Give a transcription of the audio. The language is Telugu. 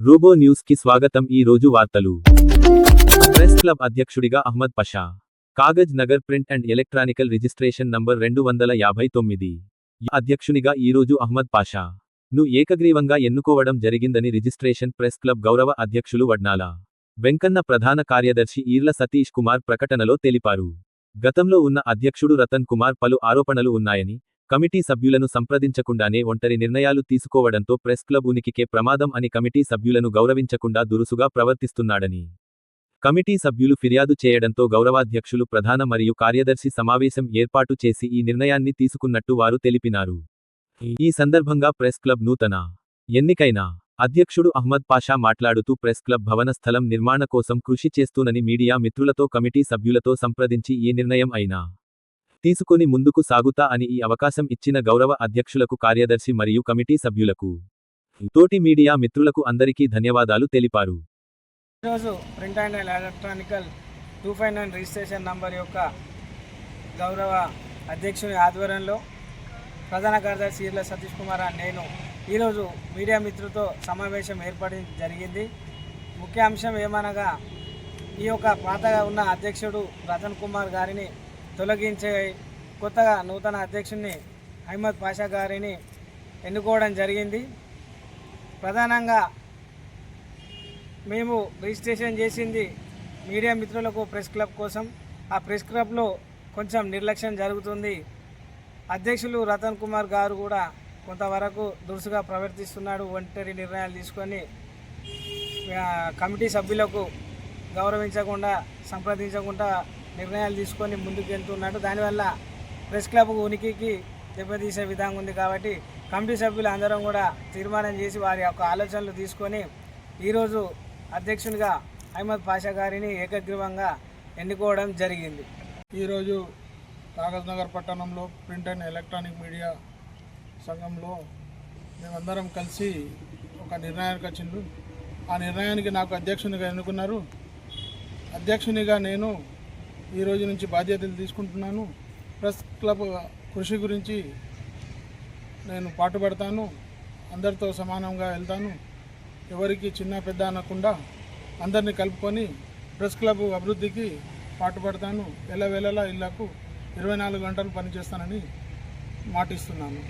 రోబో న్యూస్కి స్వాగతం ఈ రోజు వార్తలు. ప్రెస్ క్లబ్ అధ్యక్షుడిగా Ahmed Pasha. Kagaz Nagar print and electronical registration number రెండు వందల యాభై తొమ్మిది. అధ్యక్షునిగా ఈ రోజు అహ్మద్ పాషా. ను ఏకగ్రీవంగా ఎన్నుకోవడం జరిగిందని రిజిస్ట్రేషన్ ప్రెస్ క్లబ్ గౌరవ అధ్యక్షులు వడ్నాల. వెంకన్న ప్రధాన కార్యదర్శి ఈర్ల సతీష్ కుమార్ ప్రకటనలో తెలిపారు. గతంలో ఉన్న అధ్యక్షుడు రతన్ కుమార్ పలు ఆరోపణలు ఉన్నాయని కమిటీ సభ్యులను సంప్రదించకుండానే ఒంటరి నిర్ణయాలు తీసుకోవడంతో ప్రెస్ క్లబ్ ఉనికికే ప్రమాదం అని కమిటీ సభ్యులను గౌరవించకుండా దురుసుగా ప్రవర్తిస్తున్నాడని. కమిటీ సభ్యులు ఫిర్యాదు చేయడంతో గౌరవాధ్యక్షులు ప్రధాన మరియు కార్యదర్శి సమావేశం ఏర్పాటు చేసి ఈ నిర్ణయాన్ని తీసుకున్నట్టు వారు తెలిపినారు. ఈ సందర్భంగా ప్రెస్ క్లబ్ నూతన ఎన్నికైన అధ్యక్షుడు అహ్మద్ పాషా మాట్లాడుతూ ప్రెస్ క్లబ్ భవన స్థలం నిర్మాణ కోసం కృషి చేస్తూనని మీడియా మిత్రులతో కమిటీ సభ్యులతో సంప్రదించి ఈ నిర్ణయం అయినా తీసుకొని ముందుకు సాగుతా అని ఈ అవకాశం ఇచ్చిన గౌరవ అధ్యక్షులకు కార్యదర్శి మరియు కమిటీ సభ్యులకు. తోటి మీడియా మిత్రులకు అందరికీ ధన్యవాదాలు తెలిపారు. ఈరోజు print and electronical two five nine registration number యొక్క గౌరవ అధ్యక్షుని ఆధ్వర్యంలో ప్రధాన కార్యదర్శి ఈర్ల సతీష్ కుమార్ నేను ఈరోజు మీడియా మిత్రులతో సమావేశం ఏర్పడి జరిగింది. ముఖ్య అంశం ఏమనగా ఈ యొక్క పాతగా ఉన్న అధ్యక్షుడు రతన్ కుమార్ గారిని తొలగించే కొత్తగా నూతన అధ్యక్షుడిని అహ్మద్ పాషా గారిని ఎన్నుకోవడం జరిగింది. ప్రధానంగా మేము రిజిస్ట్రేషన్ చేసింది మీడియా మిత్రులకు ప్రెస్ క్లబ్ కోసం. ఆ ప్రెస్ క్లబ్లో కొంచెం నిర్లక్ష్యం జరుగుతుంది. అధ్యక్షులు రతన్ కుమార్ గారు కూడా కొంతవరకు దురుసుగా ప్రవర్తిస్తున్నాడు. ఒంటరి నిర్ణయాలు తీసుకొని కమిటీ సభ్యులకు గౌరవించకుండా సంప్రదించకుండా నిర్ణయాలు తీసుకొని ముందుకు వెళ్తున్నాడు దానివల్ల ప్రెస్ క్లబ్ ఉనికికి దెబ్బతీసే విధంగా ఉంది కాబట్టి కమిటీ సభ్యులు అందరం కూడా తీర్మానం చేసి వారి యొక్క ఆలోచనలు తీసుకొని ఈరోజు అధ్యక్షునిగా అహ్మద్ పాషా గారిని ఏకగ్రీవంగా ఎన్నుకోవడం జరిగింది. ఈరోజు కాగజ్ నగర్ పట్టణంలో ప్రింట్ అండ్ ఎలక్ట్రానిక్ మీడియా సంఘంలో మేమందరం కలిసి ఒక నిర్ణయానికి వచ్చిండు ఆ నిర్ణయానికి నాకు అధ్యక్షునిగా ఎన్నుకున్నారు. అధ్యక్షునిగా నేను ఈ రోజు నుంచి బాధ్యతలు తీసుకుంటున్నాను. ప్రెస్ క్లబ్ కృషి గురించి నేను పాటుపడతాను అందరితో సమానంగా వెళ్తాను. ఎవరికి చిన్న పెద్ద అనకుండా అందరినీ కలుపుకొని ప్రెస్ క్లబ్ అభివృద్ధికి పాటుపడతాను ఎల్లవేళలా ఇళ్ళకు ఇరవై నాలుగు గంటలు పనిచేస్తానని మాటిస్తున్నాను.